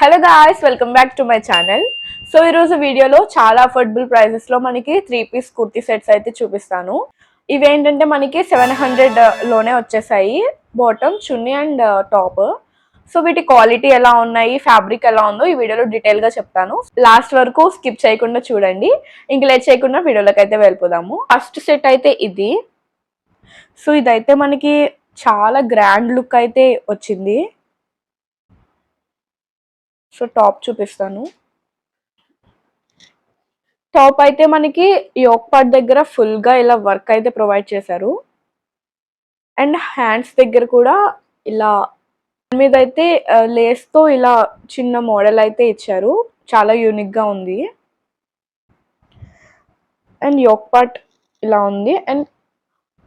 Hello guys welcome back to my channel so ఈరోజు వీడియోలో చాలా అఫోర్డబుల్ ప్రైజెస్లో మనకి త్రీ పీస్ కుర్తీ సెట్స్ అయితే చూపిస్తాను. ఇవి ఏంటంటే మనకి సెవెన్ హండ్రెడ్ uh, లోనే వచ్చేసాయి. Bottom chunni and uh, top so వీటి క్వాలిటీ ఎలా ఉన్నాయి ఫ్యాబ్రిక్ ఎలా ఉందో ఈ వీడియోలో డీటెయిల్గా చెప్తాను. లాస్ట్ వరకు స్కిప్ చేయకుండా చూడండి. ఇంక లేట్ చేయకుండా వీడియోలోకి అయితే వెళ్ళిపోదాము. ఫస్ట్ సెట్ అయితే ఇది. సో ఇదైతే మనకి చాలా గ్రాండ్ లుక్ అయితే వచ్చింది. సో టాప్ చూపిస్తాను. టాప్ అయితే మనకి యోక్ పార్ట్ దగ్గర ఫుల్గా ఇలా వర్క్ అయితే ప్రొవైడ్ చేశారు. అండ్ హ్యాండ్స్ దగ్గర కూడా ఇలా మీద అయితే లేస్తో ఇలా చిన్న మోడల్ అయితే ఇచ్చారు. చాలా యూనిక్గా ఉంది. అండ్ యోక్ పార్ట్ ఇలా ఉంది. అండ్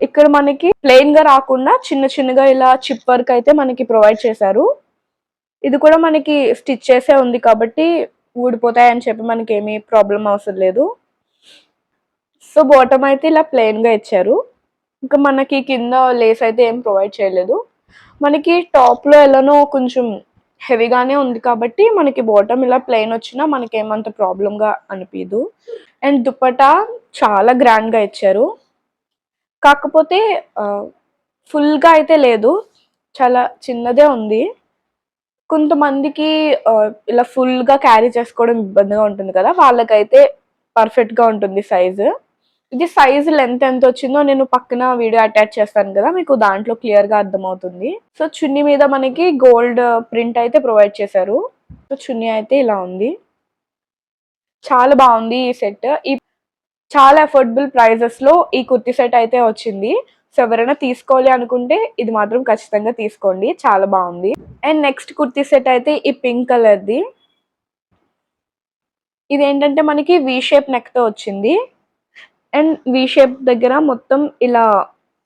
ఇక్కడ మనకి ప్లెయిన్గా రాకుండా చిన్న చిన్నగా ఇలా చిప్ వర్క్ అయితే మనకి ప్రొవైడ్ చేశారు. ఇది కూడా మనకి స్టిచ్ చేసే ఉంది కాబట్టి ఊడిపోతాయని చెప్పి మనకి ఏమీ ప్రాబ్లం అవసరం లేదు. సో బాటమ్ అయితే ఇలా ప్లెయిన్గా ఇచ్చారు. ఇంకా మనకి కింద లేస్ అయితే ఏం ప్రొవైడ్ చేయలేదు. మనకి టాప్లో ఎలానో కొంచెం హెవీగానే ఉంది కాబట్టి మనకి బాటమ్ ఇలా ప్లెయిన్ వచ్చినా మనకి ఏమంత ప్రాబ్లంగా అనిపించదు అండ్ దుప్పటా చాలా గ్రాండ్గా ఇచ్చారు. కాకపోతే ఫుల్గా అయితే లేదు. చాలా చిన్నదే ఉంది. కొంతమందికి ఇలా ఫుల్గా క్యారీ చేసుకోవడం ఇబ్బందిగా ఉంటుంది కదా వాళ్ళకైతే పర్ఫెక్ట్గా ఉంటుంది సైజు. ఇది సైజ్ లెంత్ ఎంత వచ్చిందో నేను పక్కన వీడియో అటాచ్ చేస్తాను కదా మీకు దాంట్లో క్లియర్గా అర్థమవుతుంది. సో చున్నీ మీద మనకి గోల్డ్ ప్రింట్ అయితే ప్రొవైడ్ చేశారు. సో చున్నీ అయితే ఇలా ఉంది. చాలా బాగుంది ఈ సెట్. ఈ చాలా అఫోర్డబుల్ ప్రైజెస్లో ఈ కుర్తీ సెట్ అయితే వచ్చింది. సో ఎవరైనా తీసుకోవాలి అనుకుంటే ఇది మాత్రం ఖచ్చితంగా తీసుకోండి. చాలా బాగుంది. అండ్ నెక్స్ట్ కుర్తీ సెట్ అయితే ఈ పింక్ కలర్ది. ఇది ఏంటంటే మనకి వి షేప్ నెక్తో వచ్చింది. అండ్ వి షేప్ దగ్గర మొత్తం ఇలా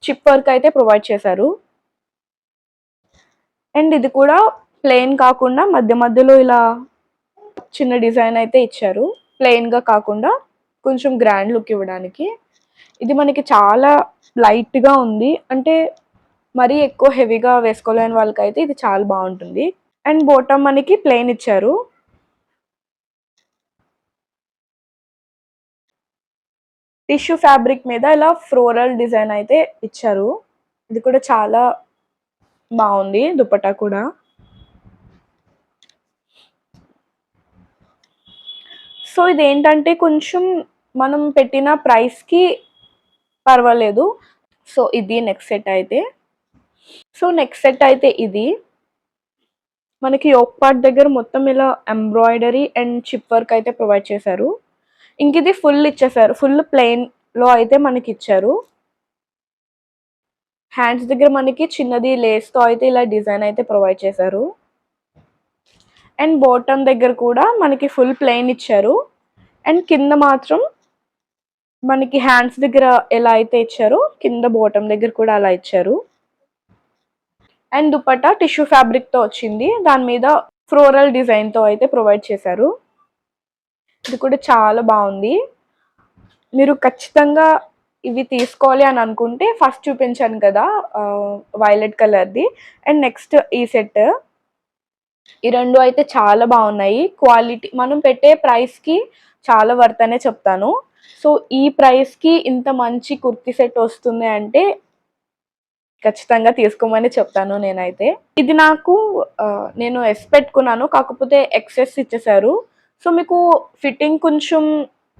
చిప్ వర్క్ అయితే ప్రొవైడ్ చేశారు. అండ్ ఇది కూడా ప్లెయిన్ కాకుండా మధ్య మధ్యలో ఇలా చిన్న డిజైన్ అయితే ఇచ్చారు. ప్లెయిన్గా కాకుండా కొంచెం గ్రాండ్ లుక్ ఇవ్వడానికి. ఇది మనకి చాలా లైట్గా ఉంది. అంటే మరీ ఎక్కువ హెవీగా వేసుకోలేని వాళ్ళకైతే ఇది చాలా బాగుంటుంది. అండ్ బోటమ్ మనకి ప్లెయిన్ ఇచ్చారు. టిష్యూ ఫ్యాబ్రిక్ మీద ఇలా ఫ్లోరల్ డిజైన్ అయితే ఇచ్చారు. ఇది కూడా చాలా బాగుంది దుపట్టా కూడా. సో ఇది ఏంటంటే కొంచెం మనం పెట్టిన ప్రైస్కి పర్వాలేదు. సో ఇది నెక్స్ట్ సెట్ అయితే. సో నెక్స్ట్ సెట్ అయితే ఇది. మనకి యోక్ పార్ట్ దగ్గర మొత్తం ఇలా ఎంబ్రాయిడరీ అండ్ చిప్ వర్క్ అయితే ప్రొవైడ్ చేశారు. ఇంక ఇది ఫుల్ ఇచ్చేసారు ఫుల్ ప్లెయిన్లో అయితే మనకి ఇచ్చారు. హ్యాండ్స్ దగ్గర మనకి చిన్నది లేస్తో అయితే ఇలా డిజైన్ అయితే ప్రొవైడ్ చేశారు. అండ్ బాటమ్ దగ్గర కూడా మనకి ఫుల్ ప్లెయిన్ ఇచ్చారు. అండ్ కింద మాత్రం మనకి హ్యాండ్స్ దగ్గర ఎలా అయితే ఇచ్చారో కింద బాటమ్ దగ్గర కూడా అలా ఇచ్చారు. అండ్ దుపట్టా టిష్యూ ఫ్యాబ్రిక్తో వచ్చింది. దాని మీద ఫ్లోరల్ డిజైన్తో అయితే ప్రొవైడ్ చేశారు. ఇది కూడా చాలా బాగుంది. మీరు ఖచ్చితంగా ఇవి తీసుకోవాలి అని అనుకుంటే ఫస్ట్ చూపించాను కదా వైలెట్ కలర్ది. అండ్ నెక్స్ట్ ఈ సెట్. ఈ రెండు అయితే చాలా బాగున్నాయి. క్వాలిటీ మనం పెట్టే ప్రైస్కి చాలా వర్త్ అనే చెప్తాను. సో ఈ ప్రైస్కి ఇంత మంచి కుర్తీ సెట్ వస్తుంది అంటే ఖచ్చితంగా తీసుకోమని చెప్తాను నేనైతే. ఇది నాకు నేను ఎస్ పెట్టుకున్నాను కాకపోతే ఎక్సెస్ ఇచ్చేసారు. సో మీకు ఫిట్టింగ్ కొంచెం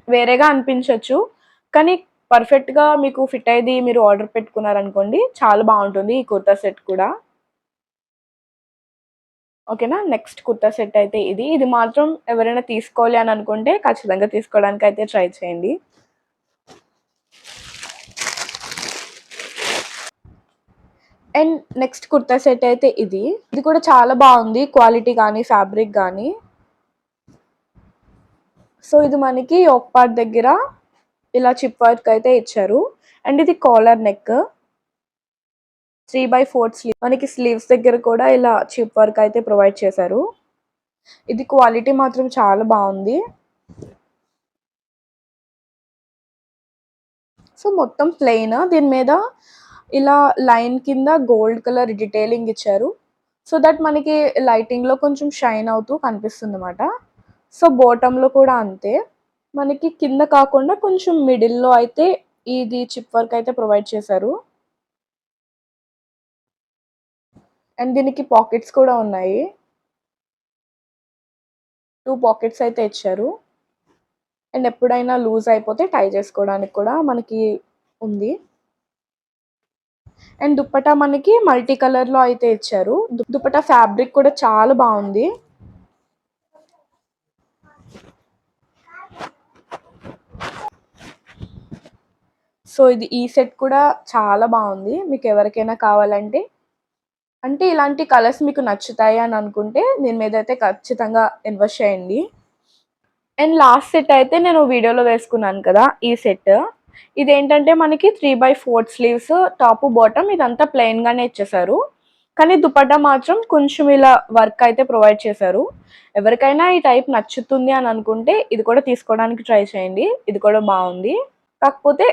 వేరేగా అనిపించవచ్చు కానీ పర్ఫెక్ట్గా మీకు ఫిట్ అయ్యేది మీరు ఆర్డర్ పెట్టుకున్నారనుకోండి చాలా బాగుంటుంది ఈ కుర్తా సెట్ కూడా. ఓకేనా? నెక్స్ట్ కుర్తా సెట్ అయితే ఇది. ఇది మాత్రం ఎవరైనా తీసుకోవాలి అని అనుకుంటే ఖచ్చితంగా తీసుకోవడానికి అయితే ట్రై చేయండి. అండ్ నెక్స్ట్ కుర్తా సెట్ అయితే ఇది. ఇది కూడా చాలా బాగుంది. క్వాలిటీ కానీ ఫ్యాబ్రిక్ కానీ. సో ఇది మనకి ఒక పార్ట్ దగ్గర ఇలా చిప్ వర్క్ అయితే ఇచ్చారు. అండ్ ఇది collar neck three by fourth sleeve. మనకి స్లీవ్స్ దగ్గర కూడా ఇలా చిప్ వర్క్ అయితే ప్రొవైడ్ చేశారు. ఇది క్వాలిటీ మాత్రం చాలా బాగుంది. సో మొత్తం ప్లెయిన్ దీని మీద ఇలా లైన్ కింద గోల్డ్ కలర్ డిటైలింగ్ ఇచ్చారు. సో దట్ మనకి లైటింగ్లో కొంచెం షైన్ అవుతూ కనిపిస్తుంది అనమాట సో బాటంలో కూడా అంతే. మనకి కింద కాకుండా కొంచెం మిడిల్లో అయితే ఇది చిప్ వర్క్ అయితే ప్రొవైడ్ చేశారు. అండ్ దీనికి పాకెట్స్ కూడా ఉన్నాయి. టూ పాకెట్స్ అయితే ఇచ్చారు. అండ్ ఎప్పుడైనా లూజ్ అయిపోతే టై చేసుకోవడానికి కూడా మనకి ఉంది. అండ్ దుప్పటా మనకి మల్టీ కలర్లో అయితే ఇచ్చారు. దుప్పటా ఫ్యాబ్రిక్ కూడా చాలా బాగుంది. సో ఇది ఈ సెట్ కూడా చాలా బాగుంది. మీకు ఎవరికైనా కావాలంటే అంటే ఇలాంటి కలర్స్ మీకు నచ్చుతాయి అని అనుకుంటే దీని మీద అయితే ఖచ్చితంగా ఇన్వెస్ట్ చేయండి. అండ్ లాస్ట్ సెట్ అయితే నేను వీడియోలో వేసుకున్నాను కదా ఈ సెట్ ఇదేంటంటే మనకి three by four sleeves top bottom ఇదంతా ప్లెయిన్గానే ఇచ్చేసారు కానీ దుపట్టా మాత్రం కొంచెం ఇలా వర్క్ అయితే ప్రొవైడ్ చేశారు. ఎవరికైనా ఈ టైప్ నచ్చుతుంది అని అనుకుంటే ఇది కూడా తీసుకోవడానికి ట్రై చేయండి. ఇది కూడా బాగుంది. కాకపోతే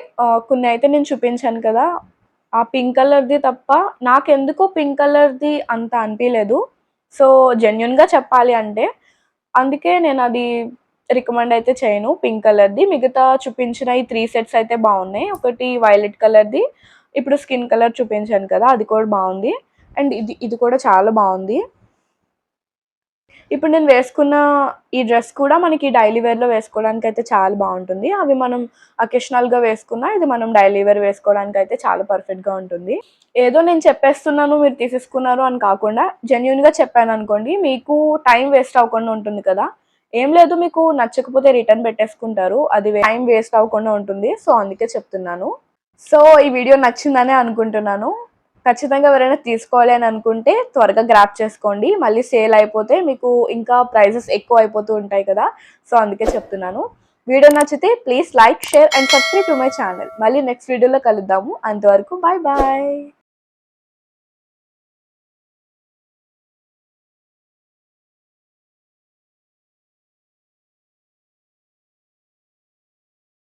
కొన్ని అయితే నేను చూపించాను కదా ఆ పింక్ కలర్ది తప్ప నాకెందుకో పింక్ కలర్ది అంత అనిపించలేదు సో జెన్యున్గా చెప్పాలి అంటే అందుకే నేను అది రికమెండ్ అయితే చేయను పింక్ కలర్ది మిగతా చూపించిన ఈ త్రీ సెట్స్ అయితే బాగున్నాయి. ఒకటి వైలెట్ కలర్ది ఇప్పుడు స్కిన్ కలర్ చూపించాను కదా అది కూడా బాగుంది. అండ్ ఇది ఇది కూడా చాలా బాగుంది. ఇప్పుడు నేను వేసుకున్న ఈ డ్రెస్ కూడా మనకి డైలీ వేర్లో వేసుకోవడానికి అయితే చాలా బాగుంటుంది. అవి మనం అకేషనల్గా వేసుకున్నా ఇది మనం డైలీ వేర్ వేసుకోవడానికి అయితే చాలా పర్ఫెక్ట్గా ఉంటుంది. ఏదో నేను చెప్పేస్తున్నాను మీరు తీసేసుకున్నారు అని కాకుండా జెన్యున్గా చెప్పాను అనుకోండి మీకు టైం వేస్ట్ అవ్వకుండా ఉంటుంది కదా. ఏం లేదు మీకు నచ్చకపోతే రిటర్న్ పెట్టేసుకుంటారు. అది టైం వేస్ట్ అవ్వకుండా ఉంటుంది. సో అందుకే చెప్తున్నాను. సో ఈ వీడియో నచ్చిందనే అనుకుంటున్నాను. ఖచ్చితంగా ఎవరైనా తీసుకోవాలి అని అనుకుంటే త్వరగా గ్రాప్ చేసుకోండి. మళ్ళీ సేల్ అయిపోతే మీకు ఇంకా ప్రైజెస్ ఎక్కువ అయిపోతూ ఉంటాయి కదా. సో అందుకే చెప్తున్నాను. వీడియో నచ్చితే please like share and subscribe to my channel మళ్ళీ నెక్స్ట్ వీడియోలో కలుద్దాము. అంతవరకు బాయ్ బాయ్